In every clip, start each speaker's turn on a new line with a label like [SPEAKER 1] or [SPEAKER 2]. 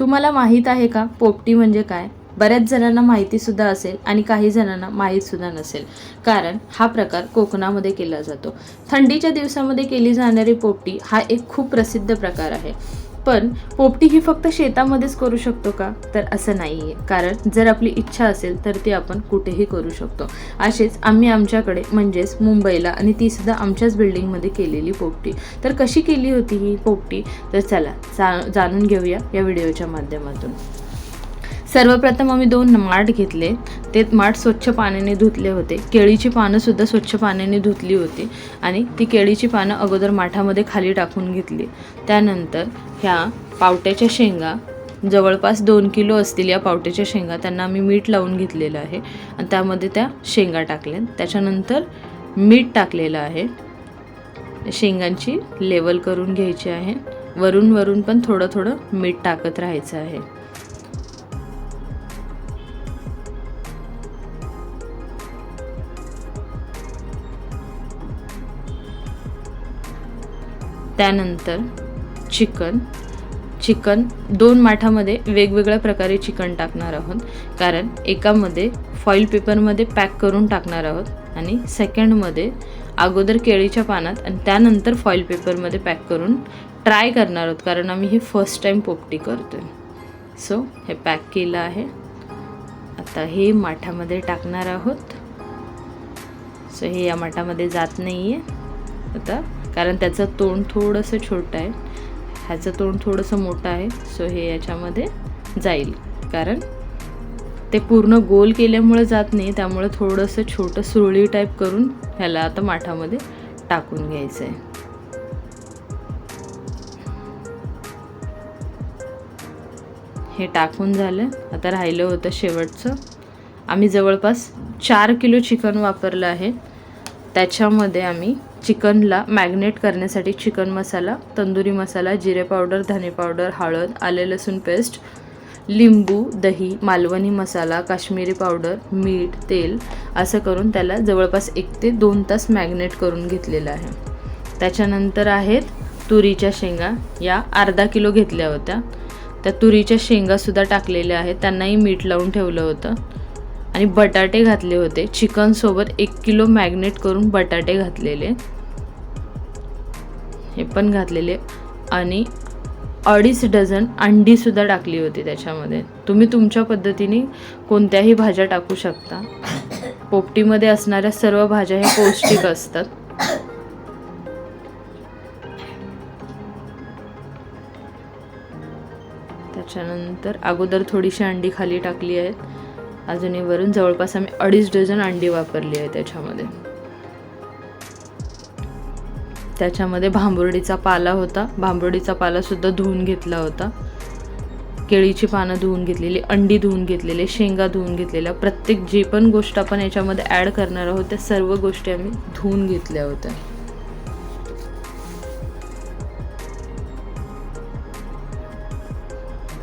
[SPEAKER 1] तुम्हाला माहीत आहे का पोपटी म्हणजे काय? बऱ्याच जणांना माहितीसुद्धा असेल आणि काही जणांना माहीतसुद्धा नसेल. कारण हा प्रकार कोकणामध्ये केला जातो. थंडीच्या दिवसामध्ये केली जाणारी पोपटी हा एक खूप प्रसिद्ध प्रकार आहे. पण पोपटी ही फक्त शेतामध्येच करू शकतो का? तर असं नाही आहे कारण जर आपली इच्छा असेल तर ती आपण कुठेही करू शकतो. असेच आम्ही आमच्याकडे म्हणजेच मुंबईला आणि ती सुद्धा आमच्याच बिल्डिंगमध्ये केलेली पोपटी. तर कशी केली होती ही पोपटी? तर चला जा जाणून घेऊया या व्हिडिओच्या माध्यमातून. सर्वप्रथम आम्ही दोन माठ घेतले. ते माठ स्वच्छ पाण्याने धुतले होते. केळीची पानंसुद्धा स्वच्छ पाण्याने धुतली होती. आणि ती केळीची पानं अगोदर माठामध्ये खाली टाकून घेतली. त्यानंतर ह्या पावट्याच्या शेंगा जवळपास दोन किलो असतील या पावट्याच्या शेंगा त्यांना आम्ही मीठ लावून घेतलेलं आहे. आणि त्यामध्ये त्या शेंगा टाकल्या. त्याच्यानंतर मीठ टाकलेलं आहे. शेंगांची लेवल करून घ्यायची आहे. वरून वरून पण थोडं थोडं मीठ टाकत राहायचं आहे. त्यानंतर चिकन चिकन दोन माठामध्ये वेगवेगळ्या प्रकारे चिकन टाकणार आहोत. कारण एकामध्ये फॉईल पेपरमध्ये पॅक करून टाकणार आहोत आणि सेकंडमध्ये अगोदर केळीच्या पानात आणि त्यानंतर फॉईल पेपरमध्ये पॅक करून ट्राय करणार आहोत. कारण आम्ही हे फर्स्ट टाईम पोपटी करतो आहे सो हे पॅक केलं आहे. आता हे माठामध्ये टाकणार आहोत. सो हे या माठामध्ये जात नाही आहे आता कारण त्याचं तोंड थोडंसं छोटं आहे. ह्याचं तोंड थोडंसं मोठं आहे सो हे याच्यामध्ये जाईल. कारण ते पूर्ण गोल केल्यामुळे जात नाही त्यामुळे थोडंसं छोटं सुरळी टाईप करून ह्याला आता माठामध्ये टाकून घ्यायचं आहे हे टाकून झालं. आता राहिलं होतं शेवटचं. आम्ही जवळपास चार किलो चिकन वापरलं आहे. त्याच्यामध्ये आम्ही चिकनला मॅग्नेट करण्यासाठी चिकन मसाला तंदुरी मसाला जिरे पावडर धने पावडर हळद आले लसूण पेस्ट लिंबू दही मालवणी मसाला काश्मीरी पावडर मीठ तेल असं करून त्याला जवळपास एक ते दोन तास मॅग्नेट करून घेतलेलं आहे. त्याच्यानंतर आहेत तुरीच्या शेंगा. या अर्धा किलो घेतल्या होत्या. त्या तुरीच्या शेंगासुद्धा टाकलेल्या आहेत. त्यांनाही मीठ लावून ठेवलं होतं. आणि बटाटे घातले होते. चिकनसोबत एक किलो मॅग्नेट करून बटाटे घातलेले. हे पण घातलेले. आणि अडीच डझन अंडीसुद्धा टाकली होती त्याच्यामध्ये. तुम्ही तुमच्या पद्धतीने कोणत्याही भाज्या टाकू शकता. पोपटीमध्ये असणाऱ्या सर्व भाज्या हे पौष्टिक असतात. त्याच्यानंतर अगोदर थोडीशी अंडी खाली टाकली आहेत. अजूनही वरून जवळपास आम्ही अडीच डझन अंडी वापरली आहे त्याच्यामध्ये. त्याच्यामध्ये भांबुर्डीचा पाला होता. भांबुर्डीचा पालासुद्धा धुवून घेतला होता. केळीची पानं धुवून घेतलेली अंडी धुवून घेतलेले शेंगा धुवून घेतलेल्या प्रत्येक जे पण गोष्ट आपण याच्यामध्ये ॲड करणार आहोत त्या सर्व गोष्टी आम्ही धुवून घेतल्या होत्या.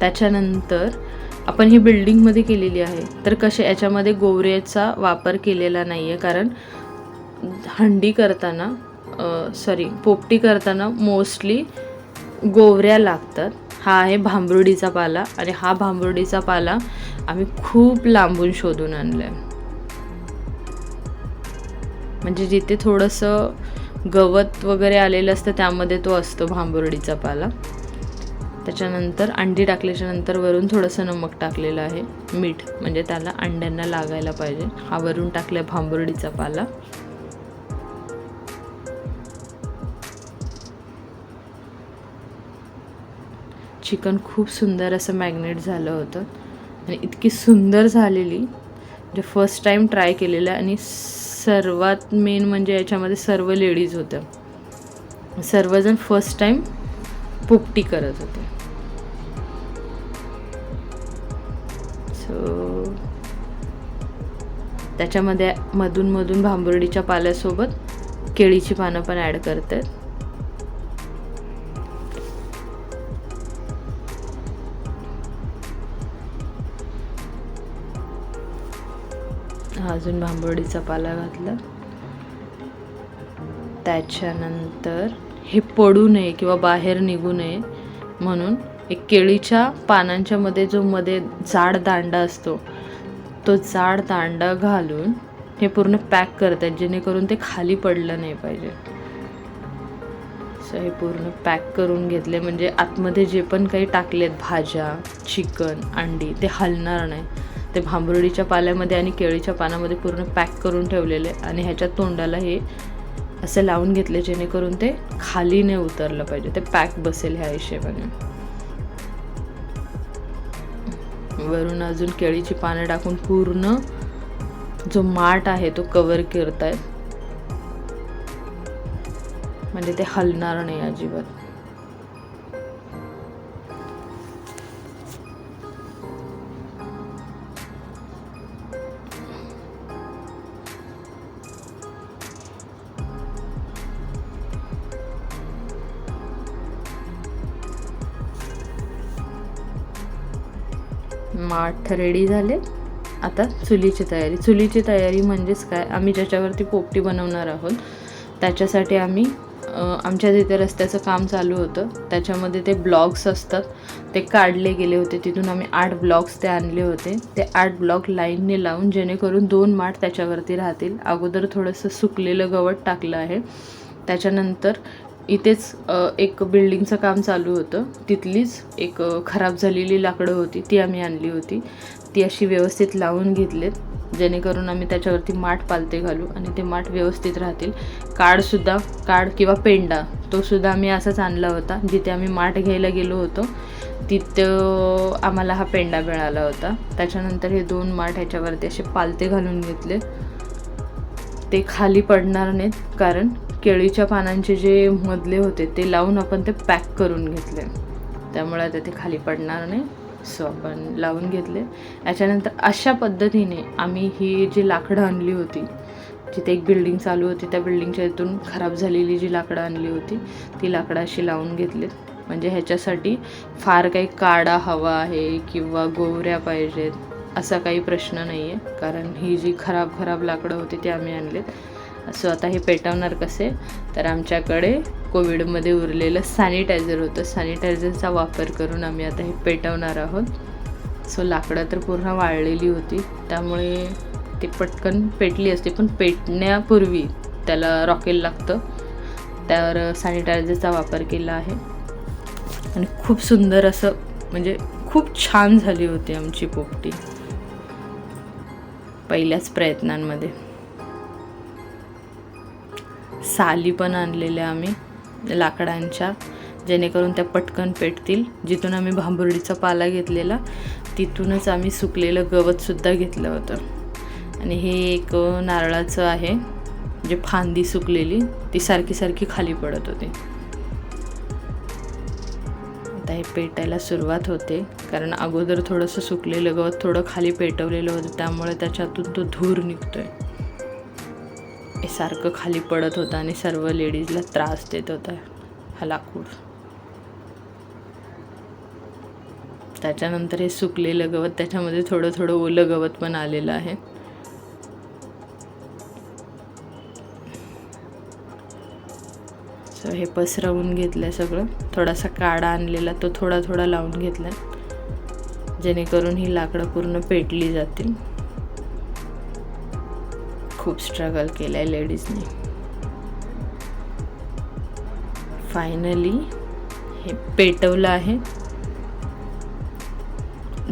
[SPEAKER 1] त्याच्यानंतर आपण ही बिल्डिंगमध्ये केलेली आहे. तर कसे याच्यामध्ये गोवऱ्याचा वापर केलेला नाही आहे कारण हंडी करताना सॉरी पोपटी करताना मोस्टली गोवऱ्या लागतात. हा आहे भांबरुडीचा पाला आणि हा भांबरुडीचा पाला आम्ही खूप लांबून शोधून आणला आहे म्हणजे जिथे थोडंसं गवत वगैरे आलेलं असतं त्यामध्ये तो असतो भांबुर्डीचा पाला. त्याच्यानंतर अंडी टाकल्याच्या नंतर वरून थोडंसं नमक टाकलेलं आहे. मीठ म्हणजे त्याला अंड्यांना लागायला पाहिजे. हा वरून टाकला भांबुर्डीचा पाला. चिकन खूप सुंदर असं मॅग्नेट झालं होतं. आणि इतकी सुंदर झालेली. म्हणजे फर्स्ट टाईम ट्राय केलेलं आणि सर्वात मेन म्हणजे याच्यामध्ये सर्व लेडीज होत्या. सर्वजण फर्स्ट टाईम पोपटी करत होते. सो त्याच्यामध्ये मधून मधून भांबुर्डीच्या पाल्यासोबत केळीची पानं पण ॲड करतात. अजून भांबोडीचा पाला घातला. त्याच्यानंतर हे पडू नये किंवा बाहेर निघू नये म्हणून एक केळीच्या पानांच्या मध्ये जो मध्ये जाड दांडा असतो तो जाड दांडा घालून हे पूर्ण पॅक करतात जेणेकरून ते खाली पडलं नाही पाहिजे. सो हे पूर्ण पॅक करून घेतले म्हणजे आतमध्ये जे पण काही टाकलेत भाज्या चिकन अंडी ते हलणार नाही. ते भांबरुडीच्या पाल्यामध्ये आणि केळीच्या पानामध्ये पूर्ण पॅक करून ठेवलेले आणि ह्याच्या तोंडाला हे असं लावून घेतले जेणेकरून ते खाली नाही उतरलं पाहिजे. ते पॅक बसेल ह्या हिशेबाने. वरून अजून केळीची पानं टाकून पूर्ण जो माठ आहे तो कवर करतायत. म्हणजे ते हलणार नाही अजिबात. माठ रेडी झाले. आता चुलीची तयारी. चुलीची तयारी म्हणजेच काय? आम्ही ज्याच्यावरती पोपटी बनवणार आहोत त्याच्यासाठी आम्ही आमच्या तिथे रस्त्याचं काम चालू होतं. त्याच्यामध्ये ते ब्लॉग्स असतात. ते काढले गेले होते. तिथून आम्ही आठ ब्लॉग्स ते आणले होते. ते आठ ब्लॉग लाईनने लावून जेणेकरून दोन माठ त्याच्यावरती राहतील. अगोदर थोडंसं सुकलेलं गवत टाकलं आहे. त्याच्यानंतर इथेच एक बिल्डिंगचं काम चालू होतं. तिथलीच एक खराब झालेली लाकडं होती ती आम्ही आणली होती. ती अशी व्यवस्थित लावून घेतलेत. जेणेकरून आम्ही त्याच्यावरती माठ पालते घालू आणि ते माठ व्यवस्थित राहतील. काडसुद्धा काड किंवा पेंडा तोसुद्धा आम्ही असाच आणला होता. जिथे आम्ही माठ घ्यायला गेलो होतो तिथं आम्हाला हा पेंडा मिळाला होता. त्याच्यानंतर हे दोन माठ ह्याच्यावरती असे पालते घालून घेतले. ते खाली पडणार नाहीत कारण केळीच्या पानांचे जे मधले होते ते लावून आपण ते पॅक करून घेतले. त्यामुळे आता ते खाली पडणार नाही. सो आपण लावून घेतले. याच्यानंतर अशा पद्धतीने आम्ही ही जी लाकडं आणली होती जिथे एक बिल्डिंग चालू होती त्या बिल्डिंगच्या इथून खराब झालेली जी लाकडं आणली होती ती लाकडं अशी लावून घेतलीत. म्हणजे ह्याच्यासाठी फार काही काडा हवा आहे किंवा गोवऱ्या पाहिजेत असा काही प्रश्न नाही आहे कारण ही जी खराब खराब लाकडं होती ती आम्ही आणलीत. सो आता हे पेटवणार कसे? तर आमच्याकडे कोविडमध्ये उरलेलं सॅनिटायझर होतं. सॅनिटायझरचा वापर करून आम्ही आता हे पेटवणार आहोत. सो लाकडं तर पूर्ण वाळलेली होती. त्यामुळे ती पटकन पेटली असते. पण पेटण्यापूर्वी त्याला रॉकेल लागतं. त्यावर सॅनिटायझरचा वापर केला आहे. आणि खूप सुंदर असं म्हणजे खूप छान झाली होती आमची पोपटी. पहिल्याच प्रयत्नांमध्ये. साली पण आणलेल्या आम्ही लाकडांच्या जेणेकरून त्या पटकन पेटतील. जिथून आम्ही भांबुर्डीचा पाला घेतलेला तिथूनच आम्ही सुकलेलं गवतसुद्धा घेतलं होतं. आणि हे एक नारळाचं आहे जे फांदी सुकलेली ती सारखी सारखी खाली पडत होती. आता हे पेटायला सुरुवात होते कारण अगोदर थोडंसं सुकलेलं गवत थोडं खाली पेटवलेलं होतं त्यामुळे त्याच्यातून तो धूर निघतो आहे सारखं खाली पडत होतं आणि सर्व लेडीजला त्रास देत होता. हा लाकूड त्याच्यानंतर हे सुकलेलं गवत त्याच्यामध्ये थोडं थोडं ओलं गवत पण आलेलं आहे. सो हे पसरवून घेतलं सगळं. थोडासा काडा आणलेला तो थोडा थोडा लावून घेतला जेणेकरून ही लाकडं पूर्ण पेटली जातील. खूप स्ट्रगल केलं आहे लेडीजने फायनली हे पेटवलं आहे.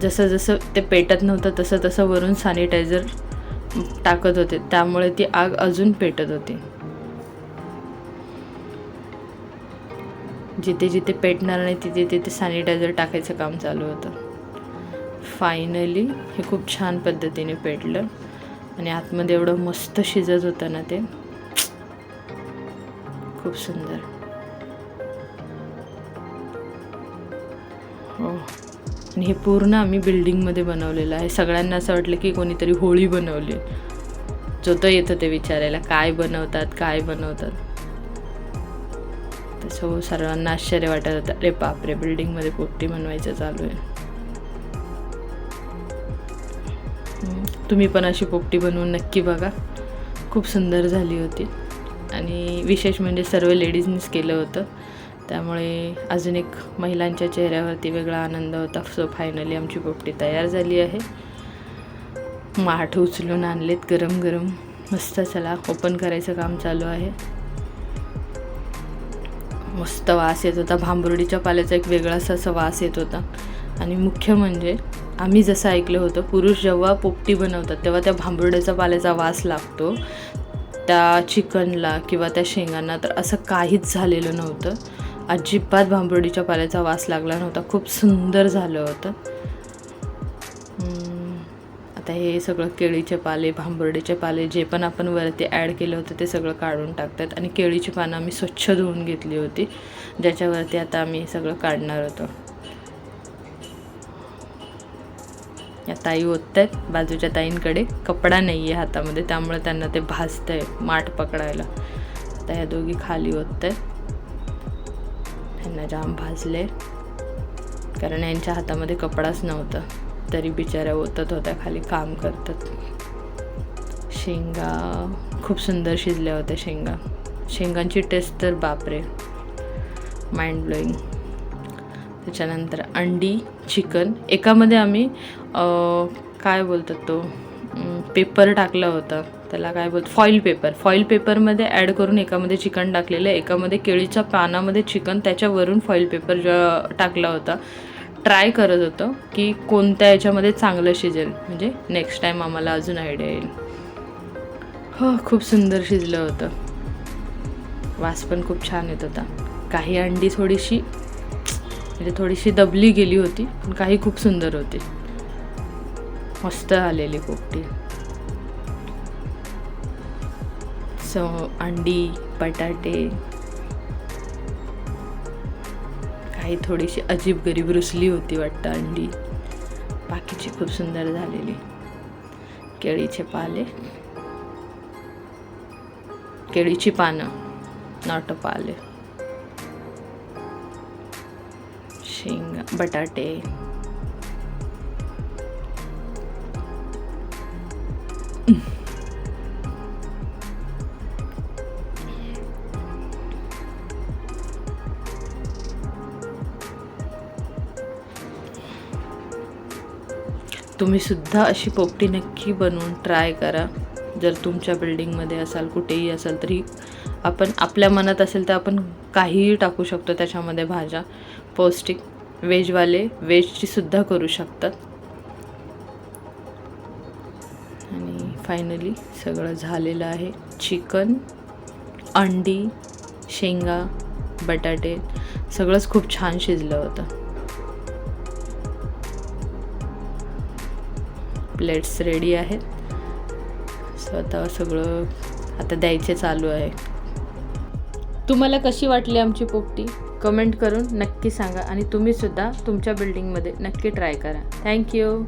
[SPEAKER 1] जसं जसं ते पेटत नव्हतं तसं तसं वरून सॅनिटायझर टाकत होते. त्यामुळे ती आग अजून पेटत होती. जिथे जिथे पेटणार नाही तिथे तिथे सॅनिटायझर टाकायचं काम चालू होतं. फायनली हे खूप छान पद्धतीने पेटलं. आणि आतमध्ये एवढं मस्त शिजत होतं ना ते. खूप सुंदर. हो. आणि हे पूर्ण आम्ही बिल्डिंगमध्ये बनवलेलं आहे. सगळ्यांना असं वाटलं की कोणीतरी होळी बनवली. जो तो येत होते विचारायला काय बनवतात? काय बनवतात? तसं सर्वांना आश्चर्य वाटत होतं. अरे बापरे बिल्डिंगमध्ये पोपटी बनवायचं चालू आहे. तुम्ही पण अशी पोपटी बनवून नक्की बघा. खूप सुंदर झाली होती. आणि विशेष म्हणजे सर्व लेडीजनीच केलं होतं. त्यामुळे अजून एक महिलांच्या चेहऱ्यावरती वेगळा आनंद होता. सो फायनली आमची पोपटी तयार झाली आहे. माठ उचलून आणलेत गरम गरम. मस्त चला ओपन करायचं काम चालू आहे. मस्त वास येत होता. भांबुर्डीच्या पाल्याचा एक वेगळासा असा वास येत होता. आणि मुख्य म्हणजे आम्ही जसं ऐकलं होतं पुरुष जेव्हा पोपटी बनवतात तेव्हा त्या भांबुर्ड्याचा पाल्याचा वास लागतो. त्या चिकनला किंवा त्या शेंगांना तर असं काहीच झालेलं नव्हतं. अजिबात भांबुर्डीच्या पाल्याचा वास लागला नव्हता. खूप सुंदर झालं होतं. आता हे सगळं केळीचे पाले भांबुर्डीचे पाले जे पण आपण वरती ॲड केलं होतं ते सगळं काढून टाकतात. आणि केळीची पानं आम्ही स्वच्छ धुवून घेतली होती. ज्याच्यावरती आता आम्ही सगळं काढणार होतो. या ताई ओतत आहेत बाजूच्या ताईंकडे. कपडा नाही आहे हातामध्ये त्यामुळे त्यांना ते भाजतं आहे माठ पकडायला. आता ह्या दोघी खाली ओतत आहेत ह्यांना जाम भाजले कारण यांच्या हातामध्ये कपडाच नव्हता. तरी बिचाऱ्या ओतत होत्या खाली काम करतात. शेंगा खूप सुंदर शिजल्या होत्या शेंगा. शेंगांची टेस्ट तर बापरे. माइंड ब्लोईंग त्याच्यानंतर अंडी चिकन. एकामध्ये आम्ही काय बोलतात तो पेपर टाकला होता. त्याला काय बोलतो फॉईल पेपर. फॉईल पेपरमध्ये ॲड करून एकामध्ये चिकन टाकलेलं आहे एकामध्ये केळीच्या पानामध्ये चिकन त्याच्यावरून फॉईल पेपर ज टाकला होता. ट्राय करत होतं की कोणत्या याच्यामध्ये चांगलं शिजेल. म्हणजे नेक्स्ट टाईम आम्हाला अजून आयडिया येईल. हो खूप सुंदर शिजलं होतं. वास पण खूप छान येत होता. काही अंडी थोडीशी म्हणजे थोडीशी दबली गेली होती पण काही खूप सुंदर होती. मस्त आलेली पोपटी. सो अंडी बटाटे काही थोडीशी अजीब गरीब रुसली होती वाटतं अंडी. बाकीची खूप सुंदर झालेली. केळीचे पाले. केळीची पानं नॉट पाले. शेंगा बटाटे. तुम्ही सुद्धा अशी पोपटी नक्की बनवून ट्राय करा. जर तुमच्या बिल्डिंगमध्ये असाल कुठेही असाल तरी आपण आपल्या मनात असेल तर आपण काहीही टाकू शकतो त्याच्यामध्ये भाज्या. पौष्टिक व्हेजवाले व्हेजची सुद्धा करू शकतात. आणि फायनली सगळं झालेलं आहे. चिकन अंडी शेंगा बटाटे सगळंच खूप छान शिजलं होतं. प्लेट्स रेडी आहेत. सो आता सगळं आता द्यायचे चालू आहे. तुम्हाला कशी वाटली आमची पोपटी? कमेंट करून नक्की सांगा आणि तुम्ही सुद्धा तुमच्या बिल्डिंगमध्ये नक्की ट्राय करा. थँक्यू